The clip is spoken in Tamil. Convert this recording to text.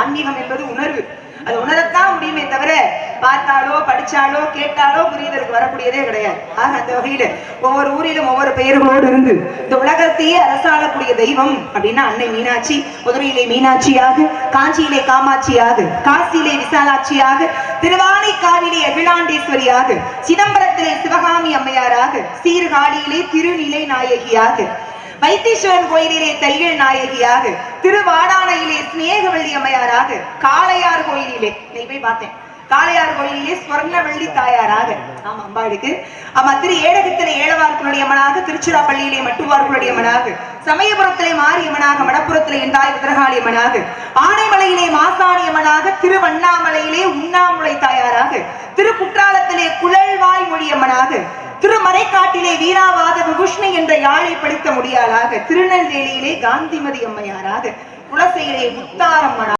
ஆன்மீகம் என்பது உணர்வு. அது உணரத்தான் முடியுமே தவிர பார்த்தாலோ படிச்சாலோ கேட்டாலோ புரிதலுக்கு வரக்கூடியதே கிடையாது. ஆக அந்த வகையில ஒவ்வொரு ஊரிலும் ஒவ்வொரு பெயர்களோடு இருந்து இந்த உலகத்தையே அரசாளக்கூடிய தெய்வம் அப்படின்னா அன்னை மீனாட்சி மதுரையிலே மீனாட்சியாக காஞ்சியிலே காமாட்சியாக காசியிலே விசாலாட்சியாக திருவானைக்காவிலே அகிலாண்டேஸ்வரியாக சிதம்பரத்திலே சிவகாமி அம்மையாராக சீர்காழியிலே திருநிலை நாயகியாக வைத்தீஸ்வரன் கோயிலிலே தையல் நாயகியாக திருவாடானையிலே சிநேகவள்ளி அம்மையாராக காளையார் கோயிலிலே நீ போய் பார்த்தேன். காளையார் கோயிலிலே ஸ்வர்ணவள்ளி தாயாராக ஆமா அம்பாளுக்கு. ஆமா திரு ஏடகத்திலே ஏழவார்களுடைய அம்மனாக திருச்சிராப்பள்ளியிலே மட்டுவார்களுடைய அம்மனாக சமயபுரத்திலே மாரியம்மனாக மடப்புறத்திலே எந்தாய் விதரகாளி அம்மனாக ஆனைமலையிலே மாசாணி அம்மனாக திருவண்ணாமலையிலே உண்ணாமுலை தாயாராக திரு குற்றாலத்திலே குழல்வாய் மொழியம்மனாக திருமறைக்காட்டிலே வீர யாழை படித்த முடியாளாக திருநெல்வேலியிலே காந்திமதி அம்மையாராக குலசையிலே முத்தாரம்மனா